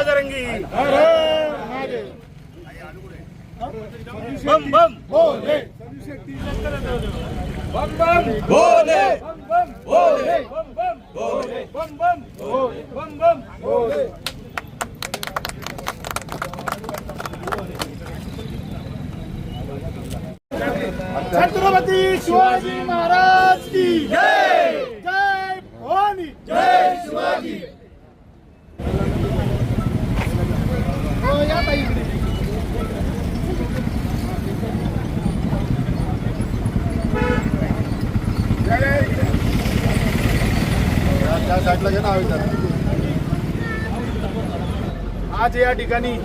बजरंगी। बम बम भोले बम बम। भोले बम भोले बम बम। भोले बम बम। बम बम। भोले छत्रपती शिवाजी महाराज की जय भवानी जय शिवाजी हो, या ताई इकडे. त्या नाव येतात. आज या ठिकाणी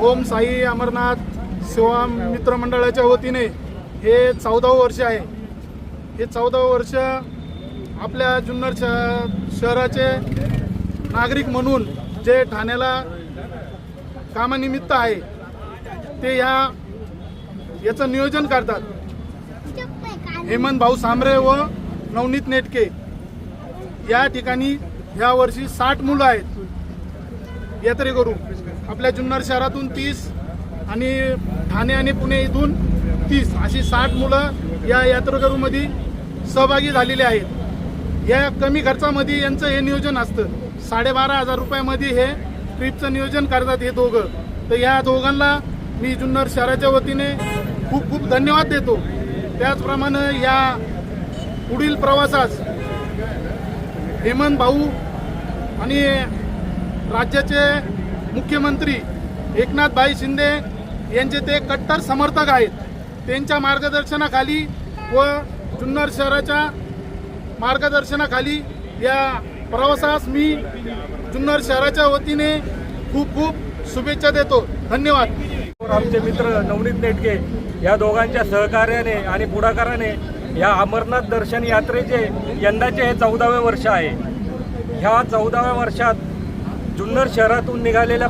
ओम साई अमरनाथ सेवा मित्र मंडळाच्या वतीने हे चौदावं वर्ष आहे. हे चौदावं वर्ष आपल्या जुन्नर श- शहराचे नागरिक म्हणून जे ठाण्याला कामानिमित्त आहे ते या याचं नियोजन करतात. हेमंत भाऊ सांबरे व नवनीत नेटके. या ठिकाणी ह्या वर्षी साठ मुलं आहेत. यात्रेकरू आपल्या जुन्नर शहरातून तीस आणि ठाणे आणि पुणे इथून तीस. अशी साठ मुलं या यात्रेकरूमध्ये सहभागी झालेली आहेत. या कमी खर्चामध्ये यांचं हे नियोजन असतं. साडेबारा हजार रुपयामध्ये हे ट्रिपचं नियोजन करतात हे दोघं. तर या दोघांना मी जुन्नर शहराच्या वतीने खूप खूप धन्यवाद देतो. त्याचप्रमाणे या पुढील प्रवासास हेमंत भाऊ आणि राज्याचे मुख्यमंत्री एकनाथभाई शिंदे यांचे ते कट्टर समर्थक आहेत. त्यांच्या मार्गदर्शनाखाली व जुन्नर शहराच्या मार्गदर्शनाखाली या प्रवासास मी जुन्नर शहराच्या वतीने खूप खूप शुभेच्छा देतो. धन्यवाद. आमचे मित्र नवनीत नेटके या दोघांच्या सहकार्याने आणि पुढाकाराने या अमरनाथ दर्शन यात्रेचे यंदाचे हे चौदावे वर्ष आहे. ह्या चौदाव्या वर्षात जुन्नर शहरातून निघालेल्या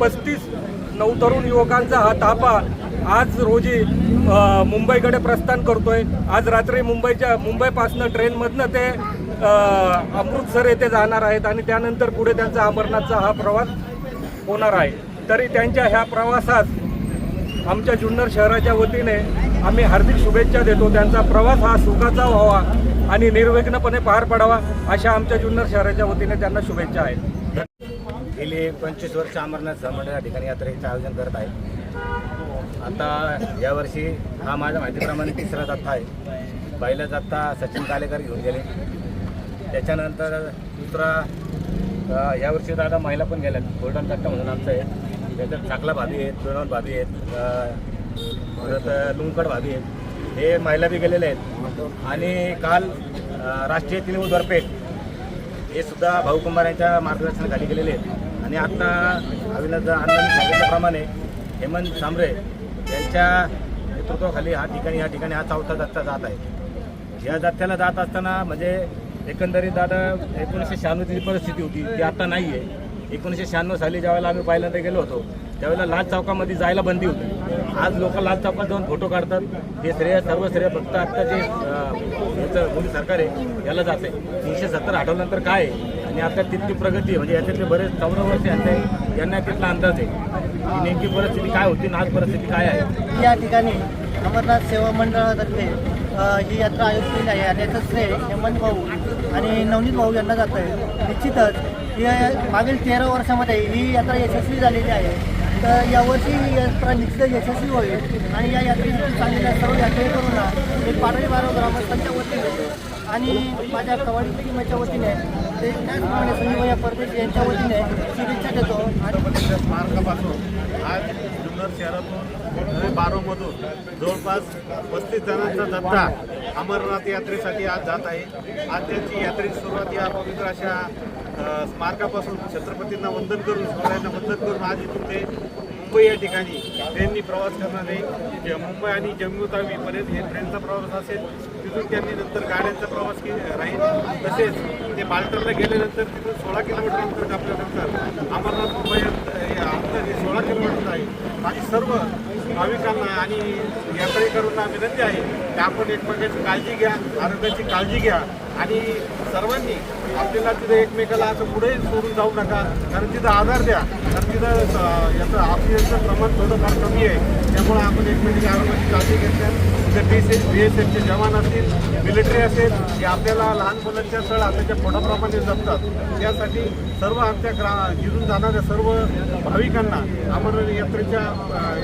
पस्तीस नवतरुण युवकांचा हा ताफा आज रोजी मुंबईकडे प्रस्थान करतोय. आज रात्री मुंबईच्या मुंबईपासनं ट्रेनमधनं ते अमृतसर येथे जाणार आहेत आणि त्यानंतर पुढे त्यांचा अमरनाथचा हा प्रवास होणार आहे. तरी त्यांच्या ह्या प्रवासात आमच्या जुन्नर शहराच्या वतीने आम्ही हार्दिक शुभेच्छा देतो. त्यांचा प्रवास हा सुखाचा व्हावा आणि निर्विघ्नपणे पार पडावा अशा आमच्या जुन्नर शहराच्या वतीने त्यांना शुभेच्छा आहेत. गेली पंचवीस वर्ष अमरनाथ सहमंडळ या ठिकाणी यात्रेचं आयोजन करत आहे. आता यावर्षी हा माझ्या माहितीप्रमाणे तिसरा जत्था आहे. पहिला जत्था सचिन कालेकर घेऊन गेले. त्याच्यानंतर दुसरा यावर्षी दादा महिला पण गेल्या गोल्डन जात्ता म्हणून आमचं आहे. त्याच्यात चाकला भाभी आहेत दोन भाभी आहेत परत लुंकड भाभी आहेत. हे महिला बी गेलेले आहेत. आणि काल राष्ट्रीय तिळगुळ दरपेठ हे सुद्धा भाऊ कुंभार यांच्या मार्गदर्शनाखाली गेलेले आहेत. आणि आत्ता अविनाश अण्णांनी सांगितल्याप्रमाणे हेमंत सांबरे यांच्या नेतृत्वाखाली हा ठिकाणी या ठिकाणी हा चौथा जत्था जात आहे. या जत्त्याला जात असताना म्हणजे एकंदरीत दादा एकोणीसशे शहाण्णवची परिस्थिती होती ती आता नाही आहे एकोणीसशे शहाण्णव साली ज्यावेळेला आम्ही पहिल्यांदा गेलो होतो त्यावेळेला लाल चौकामध्ये जायला बंदी होती. आज लोक लाल चौकात जाऊन फोटो काढतात. हे श्रेय सर्व श्रेय फक्त आत्ता जे याचं मोदी सरकार आहे याला जाते तीनशे सत्तर हटवल्यानंतर काय आहे? आणि आता तितकी प्रगती म्हणजे याच्यातले बरेच चौदा वर्ष यांचे यांना तिथला अंदाज आहे. नेमकी परिस्थिती काय होती आणि आज परिस्थिती काय आहे? या ठिकाणी अमरनाथ सेवा मंडळातर्फे ही यात्रा आयोजित केली आहे. आणि याचं श्रेय हेमंत भाऊ आणि नवनीत भाऊ यांना जात आहे. निश्चितच मागील तेरा वर्षामध्ये ही यात्रा यशस्वी झालेली आहे. तर यावर्षी यात्रा निश्चित यशस्वी होईल. आणि या यात्रेतून चांगल्या सर्व यात्रेकरूंना एक पाटणी बारा ग्रामस्थांच्या वतीने आणि माझ्या कवाडी टीमच्या वतीने ते त्याचप्रमाणे संजीवया परदेश यांच्या वतीने शुभेच्छा देतो. आणि मार्गापासून आज जुन्नर शहरातून बारोमधून जवळपास पस्तीस जणांचा दत्ता अमरनाथ यात्रेसाठी आज जात आहे. आज त्यांची यात्रेची सुरुवात या पवित्र अशा स्मारकापासून छत्रपतींना वंदन करून शिवरायांना वंदन करून आज इथून ते मुंबई या ठिकाणी ट्रेननी प्रवास करणार आहे. मुंबई आणि जम्मू तावीपर्यंत हे ट्रेनचा प्रवास असेल तिथून त्यांनी नंतर गाड्यांचा प्रवास के राहील. तसेच ते बाल्टरला गेल्यानंतर तिथून सोळा किलोमीटर अंतर कापल्यानंतर अमरनाथ मुंबई अंतर हे सोळा किलोमीटर आहे. बाकी सर्व भाविकांना आणि यात्रेकरूंना विनंती आहे की आपण एकमेकांची काळजी घ्या आरोग्याची काळजी घ्या. आणि सर्वांनी आपल्याला तिथे एकमेकाला असं पुढे सोडून जाऊ नका. कारण तिथं आधार द्या. कारण तिथं याचं ऑक्सिजनचं प्रमाण थोडंफार कमी आहे. त्यामुळे आपण एकमेकांच्या आरोग्याची काळजी घेतल्या तिथे बी एस बी एस एफचे जवान असतील मिलिटरी असेल जे आपल्याला लहान मुलांच्या सळ हाताच्या पोटाप्रमाणे जपतात. त्यासाठी सर्व आमच्या ग्रा जिरून जाणाऱ्या सर्व भाविकांना अमर यात्रेच्या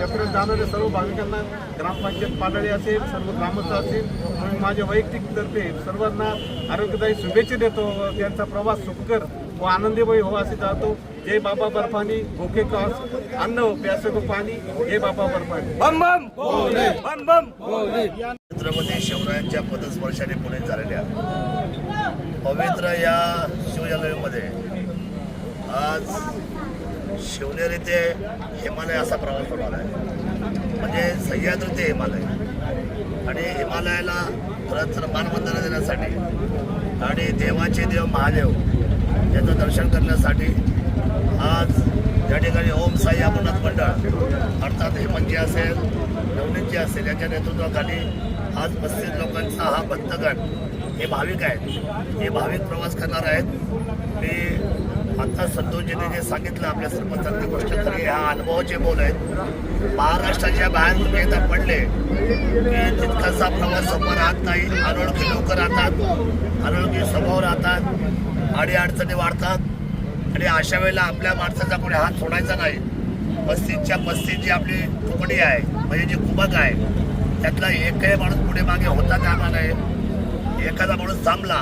यात्रेत जाणाऱ्या सर्व भाविकांना ग्रामपंचायत पाडळी असेल सर्व ग्रामस्थ असतील माझ्या वैयक्तिकतर्फे सर्वांना आरोग्यदायी शुभेच्छा देतो त्यांचा प्रवास सुखकर व आनंदीमय हो असे जातो. जय बाबा बर्फानी भोके क्रॉस अन्न प्यासे को पाणी जय बाबा बर्फानी. बम बम! बम बम! छत्रपती शिवरायांच्या पदस्पर्शाने पुणे झालेल्या पवित्र या शिवजन्मीमध्ये आज शिवनेरी ते हिमालय असा प्रवास होणार आहे. म्हणजे सह्याद्री ते हिमालय. आणि हिमालयाला परत मानवंदना देण्यासाठी आणि देवाचे देव महादेव याचं दर्शन करण्यासाठी आज या ठिकाणी ओम साई अमरनाथ मंडळ अर्थात हेमंतजी असेल नवनीतजी असेल याच्या नेतृत्वाखाली आज पस्तीस लोकांचा हा भक्तगण हे भाविक आहेत. हे भाविक प्रवास करणार आहेत. मी आता संतोषजीने जे सांगितलं आपल्या सरपंचांनी गोष्ट तरी ह्या अनुभवाचे बोल आहेत महाराष्ट्राच्या बाहेर तुम्ही येतात पडले की तितकासा प्रवास समोर राहत नाही अनोळखी लोक राहतात अनोळखी समोर राहतात आणि अडचणी वाढतात आणि अशा वेळेला आपल्या माणसाचा कोणी हात सोडायचा नाही. मस्तीच्या पस्तीस जी आपली तुकडी आहे म्हणजे जी कुबक आहे त्यातला एकही माणूस पुढे मागे होता कामा नये. एखादा माणूस थांबला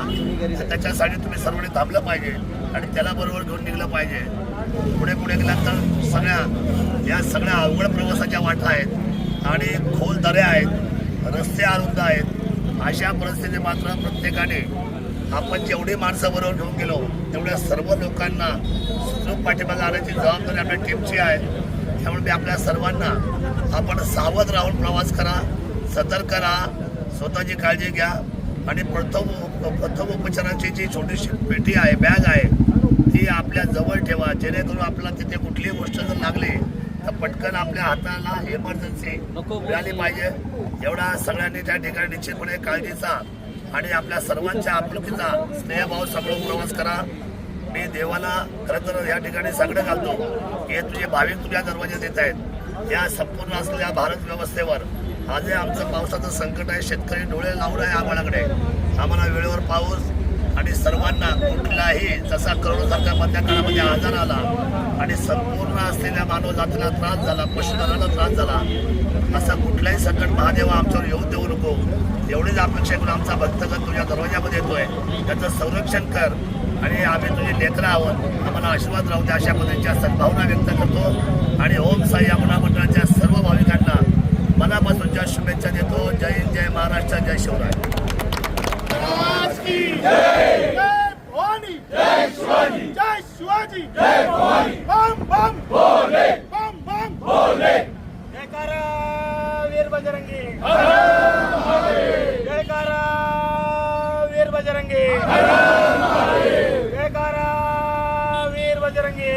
तर त्याच्यासाठी तुम्ही सर्वांनी थांबलं पाहिजे. आणि त्याला बरोबर घेऊन निघलं पाहिजे. पुढे पुढे गेल्यानंतर सगळ्या या सगळ्या अवघड प्रवासाच्या वाटा आहेत आणि खोल दऱ्या आहेत रस्ते अरुंद आहेत. अशा परिस्थितीत मात्र प्रत्येकाने आपण जेवढी माणसं बरोबर घेऊन गेलो तेवढ्या सर्व लोकांना सुखरूप पाठीमागे आणण्याची जबाबदारी आपल्या टीमची आहे. त्यामुळे मी आपल्या सर्वांना आपण सावध राहून प्रवास करा सतर्क राहा स्वतःची काळजी घ्या. आणि प्रथम प्रथम उपचाराची जी छोटीशी पेटी आहे बॅग आहे ती आपल्या जवळ ठेवा. जेणेकरून आपल्याला तिथे कुठलीही गोष्ट जर लागली तर पटकन आपल्या हाताला इमर्जन्सी मिळाली पाहिजे. एवढा सगळ्यांनी त्या ठिकाणी निश्चितपणे काळजीचा आणि आपल्या सर्वांच्या आपुलकीचा स्नेहभाव सांभाळून प्रवास करा. मी देवाला खरं तर या ठिकाणी सगळं घालतो हे तुझे भाविक तुझ्या दरवाज्यात येत आहेत. या संपूर्ण असलेल्या भारत व्यवस्थेवर आज हे आमचं पावसाचं संकट आहे. शेतकरी डोळे लावून आहे आम्हालाकडे. आम्हाला वेळेवर पाऊस आणि सर्वांना कुठलाही जसा करोनासारख्या मधल्या काळामध्ये आजार आला आणि संपूर्ण असलेल्या मानव जातीला त्रास झाला पशुधनाला त्रास झाला असा कुठलाही संकट महादेवा आमच्यावर येऊ देऊ नको. एवढीच अपेक्षा करून आमचा भक्तगण तुझ्या दरवाजामध्ये येतोय. त्याचं संरक्षण कर आणि आम्ही तुझे लेकरं आहोत. आम्हाला आशीर्वाद राहू द्या अशा पद्धतीच्या सद्भावना व्यक्त करतो. आणि ओम साई अमना मंडळाच्या मनापासूनच्या शुभेच्छा देतो जय हिंद जय महाराष्ट्र जय शिवराय जय भवानी जय शिवाजी जय शिवाजी जय भवानी बम बम भोले बम बम भोले जयकारा वीर बजरंगी जयकारा वीर बजरंगी जयकारा वीर बजरंगी